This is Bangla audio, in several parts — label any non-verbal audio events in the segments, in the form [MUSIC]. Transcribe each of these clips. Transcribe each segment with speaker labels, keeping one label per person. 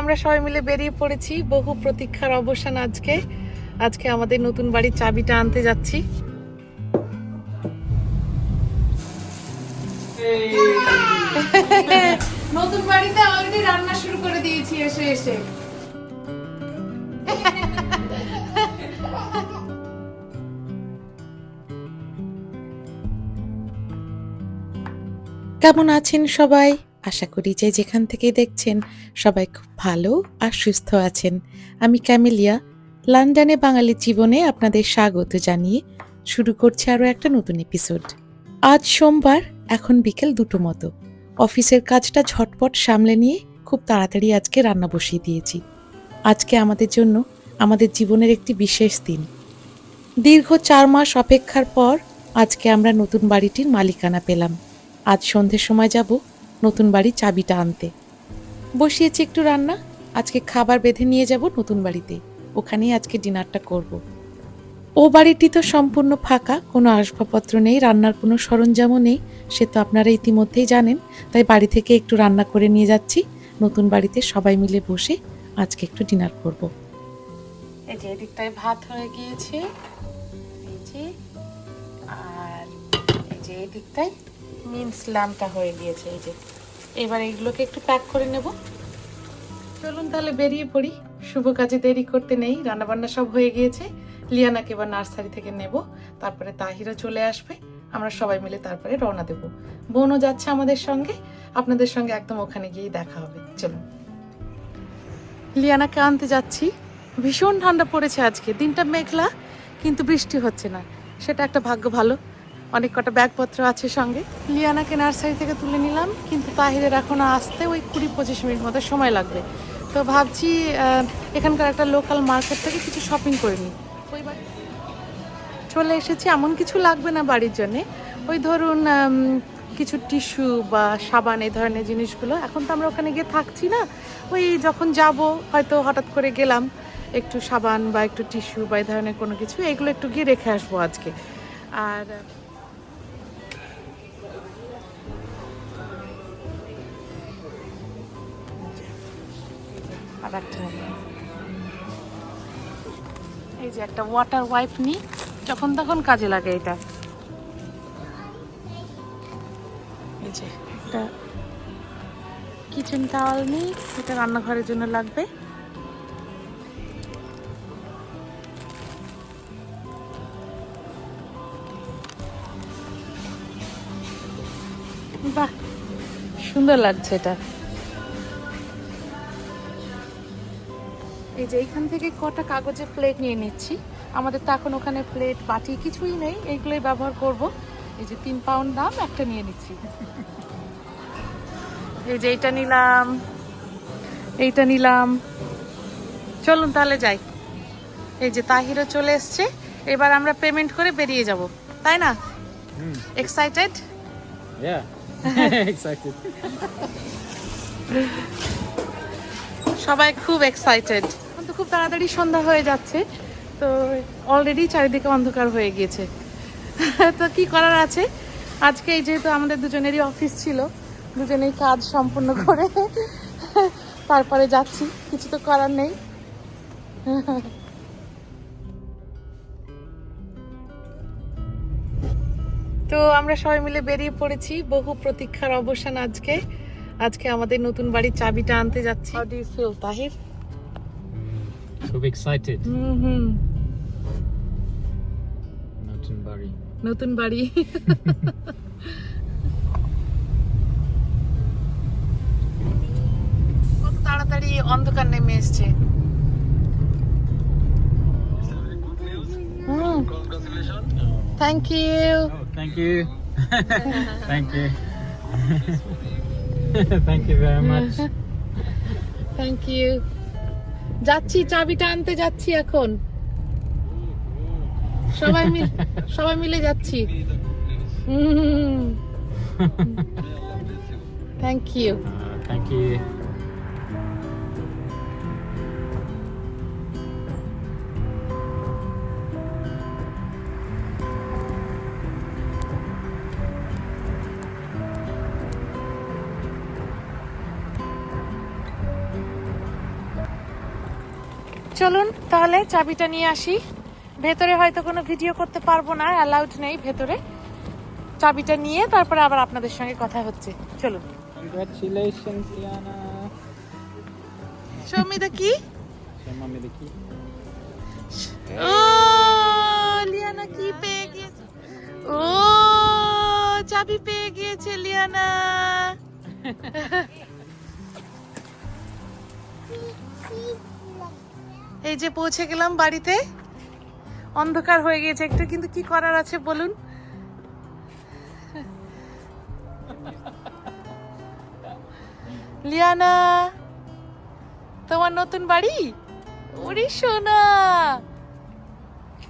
Speaker 1: আমরা সবাই মিলে বেরিয়ে পড়েছি বহু প্রতীক্ষার অবসান আজকে। আজকে আমাদের নতুন বাড়ির চাবিটা আনতে যাচ্ছি। নতুন বাড়িতে অলরেডি রান্না শুরু করে দিয়েছি এসে এসে। কেমন আছেন সবাই? আশা করি যে যেখান থেকে দেখছেন, সবাই খুব ভালো আর সুস্থ আছেন। আমি ক্যামেলিয়া, লন্ডনে বাঙালির জীবনে আপনাদের স্বাগত জানিয়ে শুরু করছি আরও একটা নতুন এপিসোড আজ সোমবার, এখন বিকেল দুটো মতো। অফিসের কাজটা ঝটপট সামলে নিয়ে খুব তাড়াতাড়ি আজকে রান্না বসিয়ে দিয়েছি। আজকে আমাদের জন্য আমাদের জীবনের একটি বিশেষ দিন। দীর্ঘ চার মাস অপেক্ষার পর আজকে আমরা নতুন বাড়িটির মালিকানা পেলাম। আজ সন্ধ্যের সময় যাব নতুন বাড়ির চাবিটা আনতে বসিয়েছি একটু রান্না, আজকে খাবার বেঁধে নিয়ে যাব নতুন বাড়িতে ওখানেই আজকে ডিনারটা করব। ও বাড়িটি তো সম্পূর্ণ ফাঁকা, কোনো আসবাবপত্র নেই, রান্নার কোনো সরঞ্জামও নেই, সে তো আপনারা ইতিমধ্যেই জানেন, তাই বাড়ি থেকে একটু রান্না করে নিয়ে যাচ্ছি নতুন বাড়িতে সবাই মিলে বসে আজকে একটু ডিনার করব। এই যে এদিকটায় ভাত হয়ে গিয়েছে আর এই যে এদিকটায় মিন্স ল্যাম্পটা হয়ে গিয়েছে, এই যে। এবার এইগুলোকে একটু প্যাক করে নেব। চলুন তাহলে বেরিয়ে পড়ি। শুভ কাজে দেরি করতে নেই, রান্নাবান্না সব হয়ে গিয়েছে। লিয়ানাকে এবার নার্সারি থেকে নেব, তারপরে তাহিরা চলে আসবে। আমরা সবাই মিলে তারপরে রওনা দেব। বোনও যাচ্ছে আমাদের সঙ্গে, আপনাদের সঙ্গে একদম ওখানে গিয়েই দেখা হবে। চলুন। লিয়ানাকে আনতে যাচ্ছি। ভীষণ ঠান্ডা পড়েছে আজকে, দিনটা মেঘলা, কিন্তু বৃষ্টি হচ্ছে না। সেটা একটা ভাগ্য ভালো। অনেক কটা ব্যাগপত্র আছে সঙ্গে। লিয়ানাকে নার্সারি থেকে তুলে নিলাম, কিন্তু তাহিরের এখনও আসতে ওই কুড়ি পঁচিশ মিনিট মতো সময় লাগবে। তো ভাবছি এখানকার একটা লোকাল মার্কেট থেকে কিছু শপিং করে নিই। চলে এসেছি, এমন কিছু লাগবে না বাড়ির জন্যে। ওই ধরুন কিছু টিস্যু বা সাবান, এই ধরনের জিনিসগুলো। এখন তো আমরা ওখানে গিয়ে থাকছি না। ওই যখন যাব, হয়তো হঠাৎ করে গেলাম, একটু সাবান বা একটু টিস্যু বা এই ধরনের কোনো কিছু, এগুলো একটু গিয়ে রেখে আসব আজকে। আর আর একটা এই যে একটা ওয়াটার ওয়াইপ নিই, যখন তখন কাজে লাগে এটা। এই যে একটা কিচেন টাওয়াল নিই, এটা রান্নাঘরের জন্য লাগবে। বাহ, সুন্দর লাগছে এটা। এই যে এইখান থেকে কটা কাগজের প্লেট নিয়ে নিচ্ছি। আমাদের তো এখন ওখানে প্লেট বাটি কিছুই নেই এইগুলোই ব্যবহার করব। এই যে তিন পাউন্ড দাম একটা নিয়ে নিচ্ছি। এই যে এইটা নিলাম এইটা নিলাম। চলুন তাহলে যাই। এই যে তাহিরও চলে এসছে। এবার আমরা পেমেন্ট করে বেরিয়ে যাব তাই না. এক্সাইটেড. [LAUGHS] সবাই খুব এক্সাইটেড খুব তাড়াতাড়ি সন্ধ্যা হয়ে যাচ্ছে, তো অলরেডি চারিদিকে অন্ধকার হয়ে গিয়েছে। [LAUGHS] তো কি করার আছে? আজকে এই যেহেতু আমাদের দুজনেরই অফিস ছিল, দুজনেই কাজ সম্পূর্ণ করে [LAUGHS] তারপরে যাচ্ছি, কিছু তো করার নেই। [LAUGHS] তো আমরা সবাই মিলে বেরিয়ে পড়েছি, বহু প্রতীক্ষার অবসান আজকে। আজকে আমাদের নতুন বাড়ির চাবিটা আনতে যাচ্ছি। Tahir
Speaker 2: So excited.
Speaker 1: হুম হুম
Speaker 2: Mountain Bari.
Speaker 1: নতুন বাড়ি কত তাড়াতাড়ি অন্ধকার নেমে এসছে হুম thank you
Speaker 2: Oh, thank you. [LAUGHS] thank you. [LAUGHS] thank you very much. [LAUGHS]
Speaker 1: Thank you যাচ্ছি চাবিটা আনতে যাচ্ছি এখন। সবাই মিলে সবাই মিলে যাচ্ছি। থ্যাংক ইউ
Speaker 2: থ্যাংক thank
Speaker 1: তাহলে চাবিটা নিয়ে আসি। ভেতরে হয়তো কোনো ভিডিও করতে পারব না অ্যালাউড নেই ভেতরে। চাবিটা নিয়ে তারপরে আবার আপনাদের সঙ্গে কথা হচ্ছে। চলুন।
Speaker 2: Congratulations, Liana.
Speaker 1: সৌমিতা কি?
Speaker 2: Show mommy the
Speaker 1: ও লিয়ানা কি পেয়ে গিয়েছে? ও চাবি পেয়ে গিয়েছে লিয়ানা। [LAUGHS] এই যে পৌঁছে গেলাম বাড়িতে অন্ধকার হয়ে গিয়েছে একটু, কিন্তু কি করার আছে বলুন লিয়ানা, তোমার নতুন বাড়ি ওরে সোনা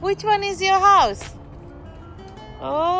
Speaker 1: Which one is your house? Oh.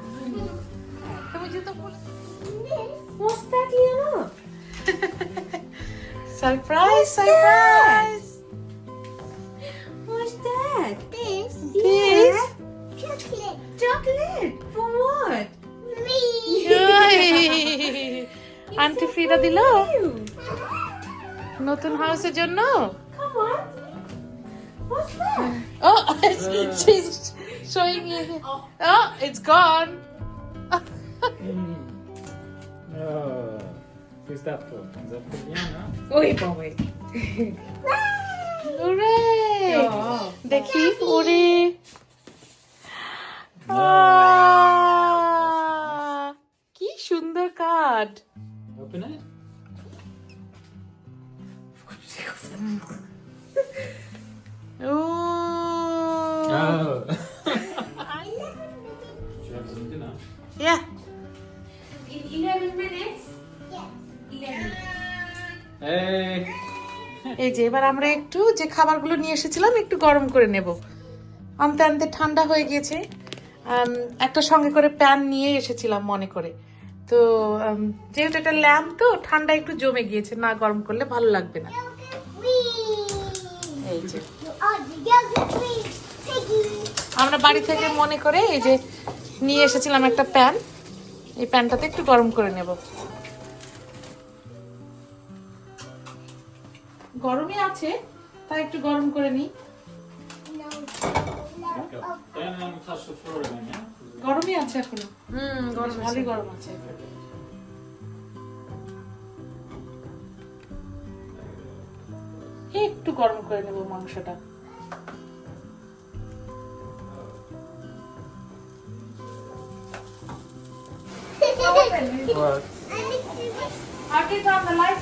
Speaker 3: What's that, Liana?
Speaker 1: Surprise surprise
Speaker 3: What's that? This.
Speaker 1: This?
Speaker 3: Chocolate. Chocolate? For what? Me. [LAUGHS]
Speaker 1: Aunty Frida দিল নতুন হাউসের জন্য
Speaker 3: Come on. What's that?
Speaker 1: O [LAUGHS] she's showing you oh it's gone
Speaker 2: Oh, who's that for? Is that for Liana?
Speaker 4: Oj, Bobby.
Speaker 1: Hooray!
Speaker 4: Ja.
Speaker 1: দেখি ওরে আহ, কি সুন্দর card
Speaker 2: Open it.
Speaker 1: O
Speaker 2: Oh. Should you have some dinner?
Speaker 1: Yeah
Speaker 4: In 11 minutes?
Speaker 3: Yes.
Speaker 4: 11.
Speaker 2: Hey.
Speaker 1: এই যে, এবার আমরা একটু যে খাবারগুলো নিয়ে এসেছিলাম, একটু গরম করে নেব আনতে আনতে ঠান্ডা হয়ে গিয়েছে একটা সঙ্গে করে প্যান নিয়ে এসেছিলাম মনে করে তো যেহেতু এটা ল্যাম্প, তো ঠান্ডা একটু জমে গিয়েছে, না গরম করলে ভালো লাগবে না এই যে. আমরা বাড়ি থেকে মনে করে এই যে নিয়ে এসেছিলাম একটা প্যান এই প্যানটাতে একটু গরম করে নেব গরমই আছে তাই একটু গরম করে নিই। গরমই আছে এখনও। একটু গরম করে নেব মাংসটা। আগে তো আমরা লাইফ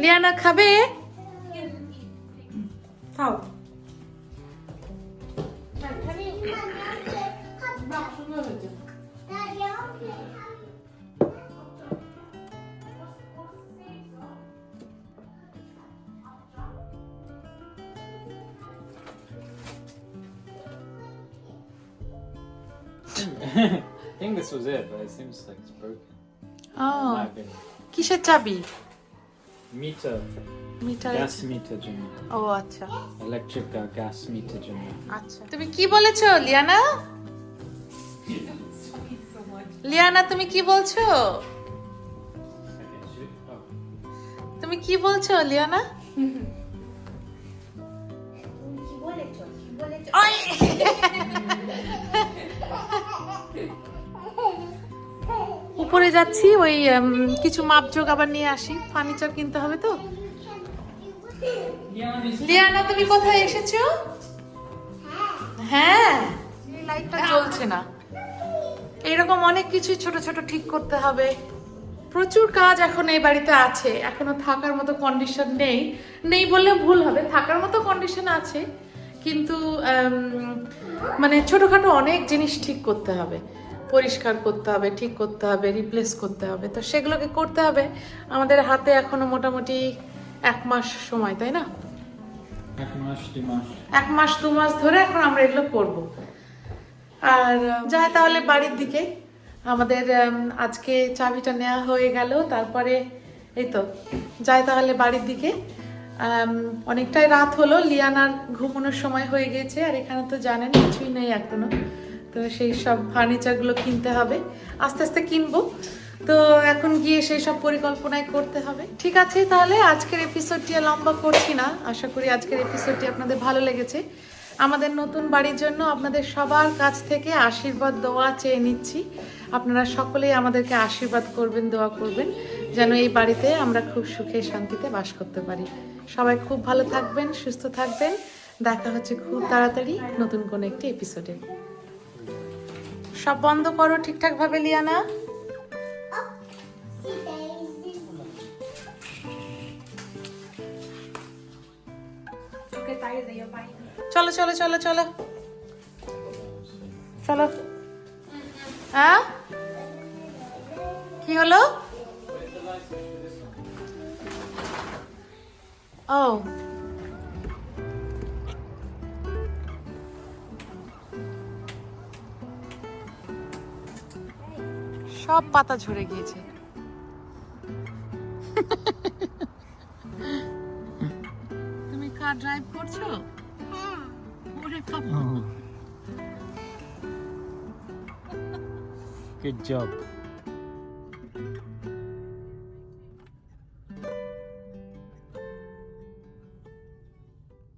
Speaker 1: লিয়ানা খাবে খাও.
Speaker 2: I think this was it, but it seems like it's broken.
Speaker 1: ও
Speaker 2: Might have been meter,
Speaker 1: meter
Speaker 2: gas meter, Jimmy.
Speaker 1: ও আচ্ছা
Speaker 2: uh, gas meter, Jimmy.
Speaker 1: আচ্ছা তুমি কি বলেছ লিয়ানা লিয়ানা তুমি কি বলছো.
Speaker 2: Oh.
Speaker 1: তুমি কি বলছো লিয়ানা
Speaker 3: কি
Speaker 4: বলেছ কি বলেছ
Speaker 1: উপরে যাচ্ছি, ওই কিছু মাপজোগ আবার নিয়ে আসি। ফার্নিচার কিনতে হবে তো। লিয়ানা, তুমি কোথায় এসেছ? হ্যাঁ লাইটটা জ্বলছে না। এরকম অনেক কিছু ছোট ছোট ঠিক করতে হবে। প্রচুর কাজ এখন এই বাড়িতে আছে। এখনও থাকার মতো কন্ডিশন নেই। নেই বললে ভুল হবে, থাকার মতো কন্ডিশন আছে। কিন্তু মানে ছোটখাটো অনেক জিনিস ঠিক করতে হবে। পরিষ্কার করতে হবে ঠিক করতে হবে রিপ্লেস করতে হবে। তো সেগুলোকে করতে হবে। আমাদের হাতে এখনও মোটামুটি এক মাস সময় তাই না?
Speaker 2: এক মাস দু মাস
Speaker 1: ধরে এখন আমরা এগুলো করব। আর যাই তাহলে বাড়ির দিকে। আমাদের আজকে চাবিটা নেওয়া হয়ে গেল তারপরে এই তো যাই তাহলে বাড়ির দিকে। অনেকটাই রাত হলো লিয়ানার ঘুমানোর সময় হয়ে গেছে আর এখানে তো জানেন কিছুই নেই এখনও। তো সেই সব ফার্নিচারগুলো কিনতে হবে। আস্তে আস্তে কিনবো। তো এখন গিয়ে সেই সব পরিকল্পনায় করতে হবে। ঠিক আছে, তাহলে আজকের এপিসোডটি লম্বা করছি না। আশা করি আজকের এপিসোডটি আপনাদের ভালো লেগেছে। আমাদের নতুন বাড়ির জন্য আপনাদের সবার কাছ থেকে আশীর্বাদ, দোয়া চেয়ে নিচ্ছি। আপনারা সকলেই আমাদেরকে আশীর্বাদ করবেন, দোয়া করবেন, যেন এই বাড়িতে আমরা খুব সুখে শান্তিতে বাস করতে পারি। সবাই খুব ভালো থাকবেন, সুস্থ থাকবেন। দেখা হচ্ছে খুব তাড়াতাড়ি নতুন কোনো একটি এপিসোডে সব বন্ধ করো ঠিকঠাক ভাবে লিয়ানা চলো চলো চলো চলো। চলো। হ্যাঁ? কি হলো? ও। সব পাতা ঝরে গিয়েছে। তুমি কার ড্রাইভ করছ? ওরে বাবা।
Speaker 2: Good job.